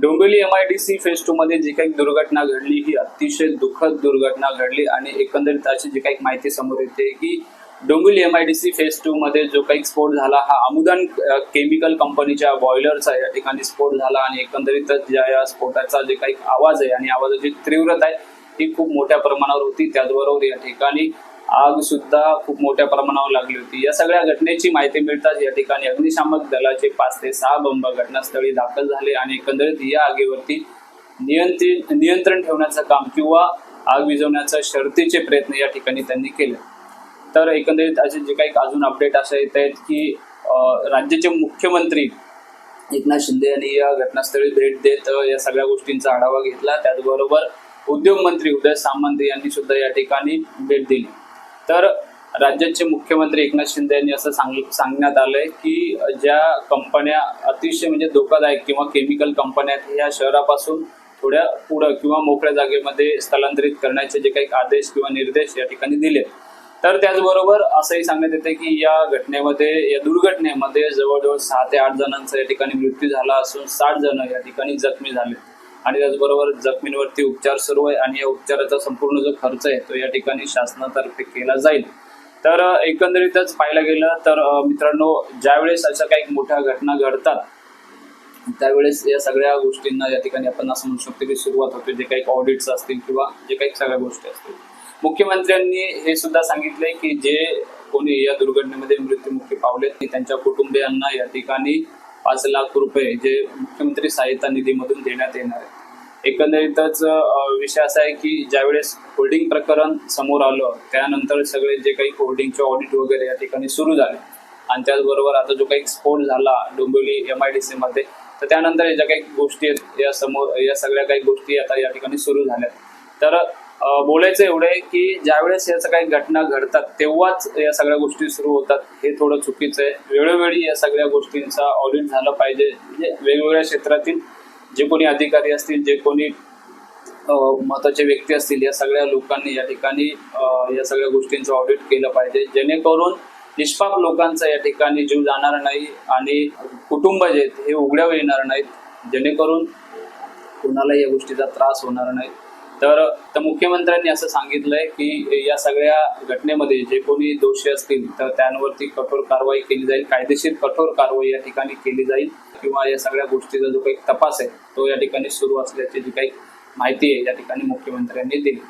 Dombivli M I D C phase two मध्ये जी काही दुर्घटना घडली ही अतिशय दुःखद दुर्घटना घडली आणि एकंदरीत अशी जी काही माहिती समोर येते की Dombivli M I D C phase two मध्ये जो काही स्फोट झाला हा अमुदान केमिकल कंपनीच्या बॉयलरचा या ठिकाणी स्फोट झाला आणि एकंदरीतच ज्या या स्फोटाचा जे काही आवाज आहे आणि आवाजाची तीव्रता आहे ही खूप मोठ्या प्रमाणावर होती. त्याचबरोबर या ठिकाणी आग सुद्धा खूप मोठ्या प्रमाणावर लागली होती. या सगळ्या घटनेची माहिती मिळताच या ठिकाणी अग्निशामक दलाचे पाच ते सहा बंब घटनास्थळी दाखल झाले आणि एकंदरीत या आगीवरती नियंत्रित नियंत्रण ठेवण्याचं काम किंवा आग विझवण्याचा शर्तीचे प्रयत्न या ठिकाणी त्यांनी केले. तर एकंदरीत असे जे काही अजून अपडेट असे येत आहेत की राज्याचे मुख्यमंत्री एकनाथ शिंदे यांनी या घटनास्थळी भेट देत या सगळ्या गोष्टींचा आढावा घेतला. त्याचबरोबर उद्योग मंत्री उदय सामंत यांनी सुद्धा या ठिकाणी भेट दिली. तर राज्याचे मुख्यमंत्री एकनाथ शिंदे यांनी असं सांग सांगण्यात आलंय की ज्या कंपन्या अतिशय म्हणजे धोकादायक किंवा केमिकल कंपन्या आहेत ह्या शहरापासून थोड्या पुढं किंवा मोकळ्या जागेमध्ये स्थलांतरित करण्याचे जे काही आदेश किंवा निर्देश या ठिकाणी दिले तर त्याचबरोबर असंही सांगण्यात येते की या घटनेमध्ये या दुर्घटनेमध्ये जवळजवळ सहा ते आठ जणांचा या ठिकाणी मृत्यू झाला असून साठ जण या ठिकाणी जखमी झाले आणि त्याचबरोबर जखमींवरती उपचार सुरू आहे आणि या उपचाराचा संपूर्ण जो खर्च आहे तो या ठिकाणी शासनातर्फे केला जाईल. तर एकंदरीतच पाहायला गेलं तर मित्रांनो ज्यावेळेस अशा काही मोठ्या घटना घडतात त्यावेळेस या सगळ्या गोष्टींना या ठिकाणी आपण असं म्हणू शकतो की सुरुवात होते जे काही ऑडिट्स असतील किंवा जे काही सगळ्या गोष्टी असतील. मुख्यमंत्र्यांनी हे सुद्धा सांगितले की जे कोणी या दुर्घटनेमध्ये मृत्युमुखी पावलेत त्यांच्या कुटुंबियांना या ठिकाणी पाच लाख रुपये जे मुख्यमंत्री सहायता निधीमधून देण्यात येणार आहे एकंदरीतच विषय असा आहे की ज्यावेळेस होल्डिंग प्रकरण समोर आलं त्यानंतर सगळे जे काही होल्डिंगचे ऑडिट वगैरे या ठिकाणी सुरू झाले. आणि त्याचबरोबर आता जो काही स्फोट झाला Dombivli M I D C मध्ये तर त्यानंतर ज्या काही गोष्टी आहेत या समोर या सगळ्या काही गोष्टी आता या ठिकाणी सुरू झाल्या तर बोलायचं एवढं आहे की ज्यावेळेस याचं काही घटना घडतात तेव्हाच या सगळ्या गोष्टी सुरू होतात. हे थोडं चुकीचं आहे. वेळोवेळी या सगळ्या गोष्टींचा ऑडिट झालं पाहिजे. म्हणजे वेगवेगळ्या क्षेत्रातील जे कोणी अधिकारी असतील जे कोणी महत्त्वाचे व्यक्ती असतील या सगळ्या लोकांनी या ठिकाणी या सगळ्या गोष्टींचं ऑडिट केलं पाहिजे. जेणेकरून निष्पाप लोकांचा या ठिकाणी जीव जाणार नाही आणि कुटुंब जे आहेत हे उघड्यावर येणार नाहीत. जेणेकरून कुणालाही या गोष्टीचा त्रास होणार नाही. तर मुख्यमंत्र्यांनी असं सांगितलंय की या सगळ्या घटनेमध्ये जे कोणी दोषी असतील तर त्यांवरती कठोर कारवाई केली जाईल कायदेशीर कठोर कारवाई या ठिकाणी केली जाईल किंवा या सगळ्या गोष्टीचा जो काही तपास आहे तो या ठिकाणी सुरू असल्याची जी काही माहिती आहे या ठिकाणी मुख्यमंत्र्यांनी दिली.